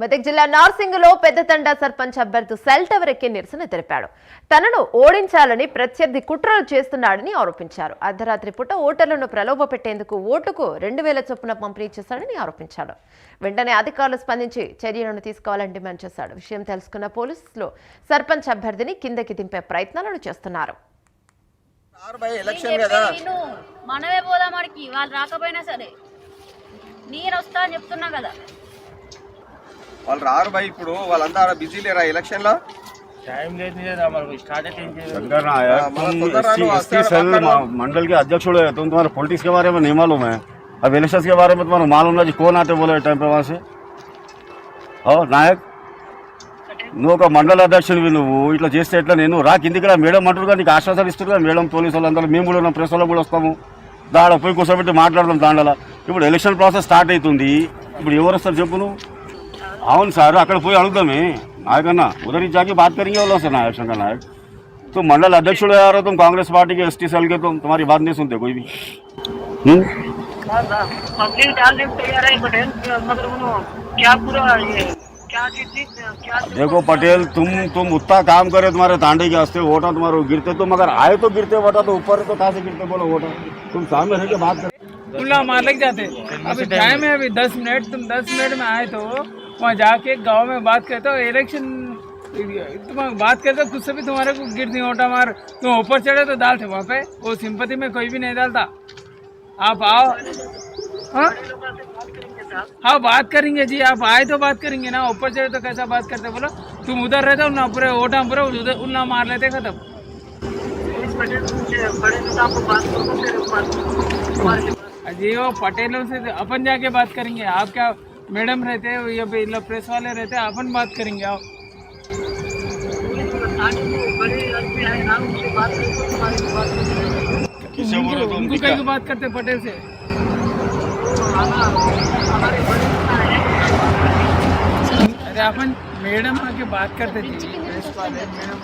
మెదక్ జిల్లా నార్సింగ్లో పెద్దతండా సర్పంచ్ అభ్యర్థి cell tower ఎక్కి నిరసన తెలిపాడు. తనను ఓడించాలని ప్రత్యర్థి కుట్రలు చేస్తున్నాడని ఆరోపించారు. అర్ధరాత్రి పూట ఓటర్లను ప్రలోభ పెట్టేందుకు ఓటుకు రెండు వేల చొప్పున పంపిణీ చేశాడని ఆరోపించాడు. వెంటనే అధికారులు స్పందించి చర్యలను తీసుకోవాలని డిమాండ్ చేశాడు. విషయం తెలుసుకున్న పోలీసులు సర్పంచ్ అభ్యర్థిని కిందకి దింపే ప్రయత్నాలను చేస్తున్నారు. సార్ భయ్ ఎలక్షన్ కదా. నేను? మనమే పోదాం వాడికి వాళ్ళు రాకపోయినా సరే. నేను వస్తా అని చెప్తున్నా కదా. వాళ్ళు రారు భయ్ ఇప్పుడు వాళ్ళంతా బిజీ లేరా ఎలక్షన్ లో टाइम लेते हैं हमारे को स्टार्ट है शंकर नायक हाँ, मतलब तुम तो जरा लो, एसटी आस्ते सेल आस्ते लो। मा- मंडल के अध्यक्ष हो तुम तुम्हारे पॉलिटिक्स के बारे में नहीं मालूम है अब इलेक्शन के बारे में तुम्हारा मालूम ना जी कौन आते बोले टाइम पे वहाँ से ఓ నాయక్ నువ్వు ఒక మండల అధ్యక్షుడివి నువ్వు ఇట్లా చేస్తే ఎట్లా నేను రా కిందికి రా మేడం అంటారు కదా నీకు ఆశ్వాసాలు ఇస్తారు కదా మేడం పోలీసు వాళ్ళందరూ మేము కూడా ఉన్నాం ప్రెస్ వాళ్ళు కూడా వస్తాము దాడ పోయి కూర్చోబెట్టి మాట్లాడదాం దాంట్లో ఇప్పుడు ఎలక్షన్ ప్రాసెస్ స్టార్ట్ అవుతుంది ఇప్పుడు ఎవరు వస్తారు చెప్పు నువ్వు అవును సార్ అక్కడ పోయి అడుగుదామే నాయకన్నా उधर ही जाके बात करेंगे वो लोग से नायक शंकर नायक तुम मंडल अध्यक्ष हो यार तुम कांग्रेस पार्टी के एस टी सेल के तुम तुम्हारी बात नहीं सुनते कोई भी हम्म? पब्लिक डालने को तैयार है पटेल मगर उन्होंने क्या पूरा ये क्या चीज थी क्या देखो पटेल तुम तुम उतना काम करे तुम्हारे तांडे के हंसते वोटा तुम्हारे को गिरते तुम अगर आए तो गिरते वोटा तो ऊपर तो कहाँ से गिरते बोलो वोटा तुम सामने रह के बात कर खुला मार लग जाते अभी टाइम है अभी दस मिनट तुम दस मिनट में आए तो वहाँ जाके गाँव में बात करते हो इलेक्शन तुम बात करते हो, खुद से भी तुम्हारे को गिरती ओटा मार, तुम ऊपर चढ़े तो डालते वहाँ पे, वो सिंपति में कोई भी नहीं डालता। आप आओ। हाँ? हाँ बात करेंगे जी, आप आए तो बात करेंगे ना, ऊपर चढ़े तो कैसा बात करते बोलो। तुम उधर रहते हो ना, पूरे ओटा पूरे उधर, उन्ना मार लेते खत्म। जी वो पटेलों से तो अपन जाके बात करेंगे, आप क्या मैडम रहते हैं या फिर प्रेस वाले रहते हैं अपन बात करेंगे आओ। करेंगे उनको कहीं बात करते पटेल से। हमारे बड़े नेता है अरे अपन मैडम आके बात करते थे। प्रेस वाले मैडम।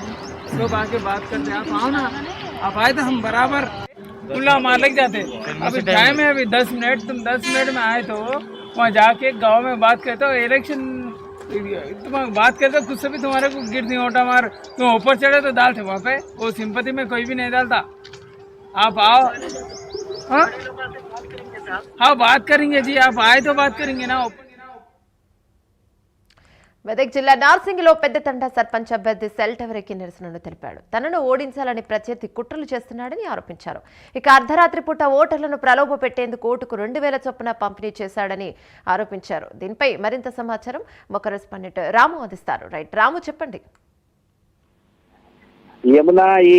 सब आके बात करते आप आओ ना। आप आए तो हम बराबर खुला मार लग जाते अभी टाइम है अभी दस मिनट, तुम दस मिनट में आए तो वहाँ जाके गाँव में बात करते हो इलेक्शन तुम बात करते हो खुद से भी तुम्हारे को गिरती ओटा मार, तुम ऊपर चढ़े तो डालते वहाँ पे, वो सिंपति में कोई भी नहीं डालता। आप आओ। हाँ? हाँ बात करेंगे जी, आप आए तो बात करेंगे ना మెదక్ జిల్లా నార్సింగిలో పెద్దతండ సర్పంచ్ అభ్యర్థి సెల్ టవర్ ఎక్కి నిరసనలు తెలిపాడు. తనను ఓడించాలని ప్రత్యర్థి కుట్రలు చేస్తున్నాడని ఆరోపించారు. ఇక అర్ధరాత్రి పూట ఓటర్లను ప్రలోభ పెట్టేందుకు ఓటుకు రెండు వేల చొప్పున పంపిణీ చేశాడని ఆరోపించారు. దీనిపై మరింత సమాచారం ఒక రెస్పాండెంట్ రాము అందిస్తారు. రైట్ రాము చెప్పండి. యమున ఈ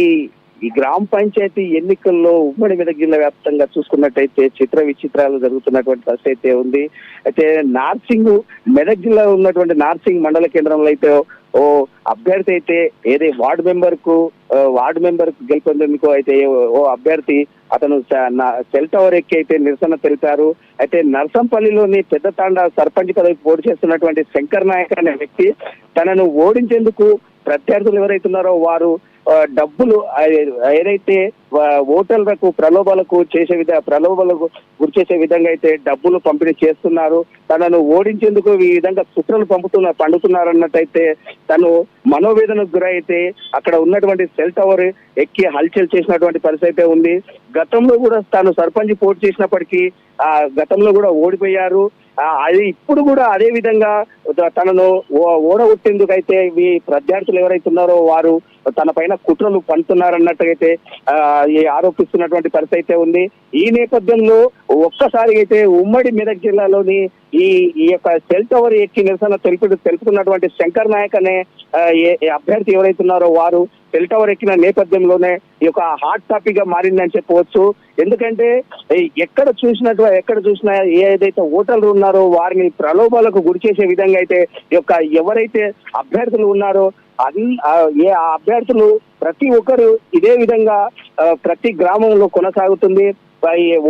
ఈ గ్రామ పంచాయతీ ఎన్నికల్లో ఉమ్మడి మెదక్ జిల్లా వ్యాప్తంగా చూసుకున్నట్టయితే చిత్ర విచిత్రాలు జరుగుతున్నటువంటి పరిస్థితి అయితే ఉంది. అయితే నార్సింగ్ మెదక్ జిల్లా ఉన్నటువంటి నార్సింగ్ మండల కేంద్రంలో అయితే ఓ అభ్యర్థి అయితే ఏదే వార్డు మెంబర్కు వార్డు మెంబర్కు గెలుపొందేందుకు అయితే ఓ అభ్యర్థి అతను సెల్ టవర్ ఎక్కి అయితే నిరసన తెలిపారు. అయితే నర్సంపల్లిలోని పెద్ద తాండా సర్పంచ్ పదవి పోటీ చేస్తున్నటువంటి శంకర్ నాయక్ అనే వ్యక్తి తనను ఓడించేందుకు ప్రత్యర్థులు ఎవరైతున్నారో వారు డబ్బులు ఏదైతే ఓటర్లకు ప్రలోభాలకు చేసే విధ ప్రలోభాలకు గురి చేసే విధంగా అయితే డబ్బులు పంపిణీ చేస్తున్నారు. తనను ఓడించేందుకు ఈ విధంగా కుట్రలు పంపుతున్న పండుతున్నారు అన్నట్టయితే తను మనోవేదనకు గురైతే అక్కడ ఉన్నటువంటి సెల్ టవర్ ఎక్కి హల్చల్ చేసినటువంటి పరిస్థితి అయితే ఉంది. గతంలో కూడా తాను సర్పంచ్ పోటీ చేసినప్పటికీ ఆ గతంలో కూడా ఓడిపోయారు. అది ఇప్పుడు కూడా అదే విధంగా తనను ఓ- ఓడగొట్టేందుకు అయితే ప్రత్యర్థులు ఎవరైతే ఉన్నారో వారు తన పైన కుట్రలు పండుతున్నారన్నట్టుగైతే ఆ, ఈ ఆరోపిస్తున్నటువంటి పరిస్థితి అయితే ఉంది. ఈ నేపథ్యంలో ఒక్కసారి అయితే ఉమ్మడి మెదక్ జిల్లాలోని ఈ ఈ యొక్క సెల్ టవర్ ఎక్కి నిరసన తెలుపు తెలుపుతున్నటువంటి శంకర్ నాయక్ అనే అభ్యర్థి ఎవరైతే ఉన్నారో వారు సెల్ టవర్ ఎక్కిన నేపథ్యంలోనే ఈ యొక్క హాట్ టాపిక్గా మారిందని చెప్పవచ్చు. ఎందుకంటే ఎక్కడ చూసినట్టు ఎక్కడ చూసినా ఏదైతే ఓటర్లు ఉన్నారో వారిని ప్రలోభాలకు గురి చేసే విధంగా అయితే ఈ యొక్క ఎవరైతే అభ్యర్థులు ఉన్నారో అన్ ఆ, ఏ ఆ అభ్యర్థులు ప్రతి ఒక్కరు ఇదే విధంగా ప్రతి గ్రామంలో కొనసాగుతుంది.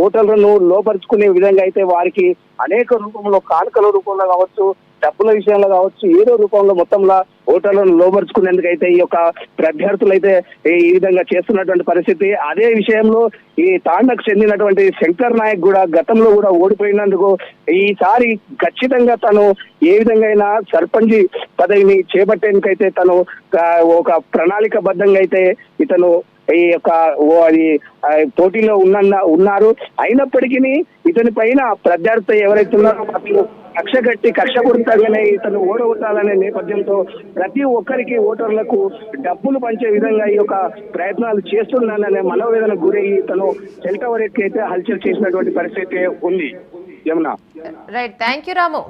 ఓటర్లను లోపరుచుకునే విధంగా అయితే వారికి అనేక రూపంలో కానుకల రూపంలో కావచ్చు డబ్బుల విషయంలో కావచ్చు ఏదో రూపంలో మొత్తంలో ఓటర్లను లోపరుచుకునేందుకు అయితే ఈ యొక్క ప్రత్యర్థులు అయితే ఈ విధంగా చేస్తున్నటువంటి పరిస్థితి. అదే విషయంలో ఈ తాండకు చెందినటువంటి శంకర్ నాయక్ కూడా గతంలో కూడా ఓడిపోయినందుకు ఈసారి ఖచ్చితంగా తను ఏ విధంగా అయినా సర్పంచ్ పదవిని చేపట్టేందుకైతే తను ఒక ఒక ప్రణాళికబద్ధంగా అయితే ఇతను ఈ యొక్క ఓ అది పోటీలో ఉన్న ఉన్నారు. అయినప్పటికీ ఇతని పైన ప్రత్యర్థి ఎవరైతే ఉన్నారో అతను కక్ష కట్టి కక్ష పుడతాగానే ఇతను ఓడగొట్టాలనే నేపథ్యంతో ప్రతి ఒక్కరికి ఓటర్లకు డబ్బులు పంచే విధంగా ఈ యొక్క ప్రయత్నాలు చేస్తున్నాననే మనోవేదన గురయ్యి తను సెల్ టవర్ ఎక్కి అయితే హల్చల్ చేసినటువంటి పరిస్థితి ఉంది. Yamuna. Right thank you Ramu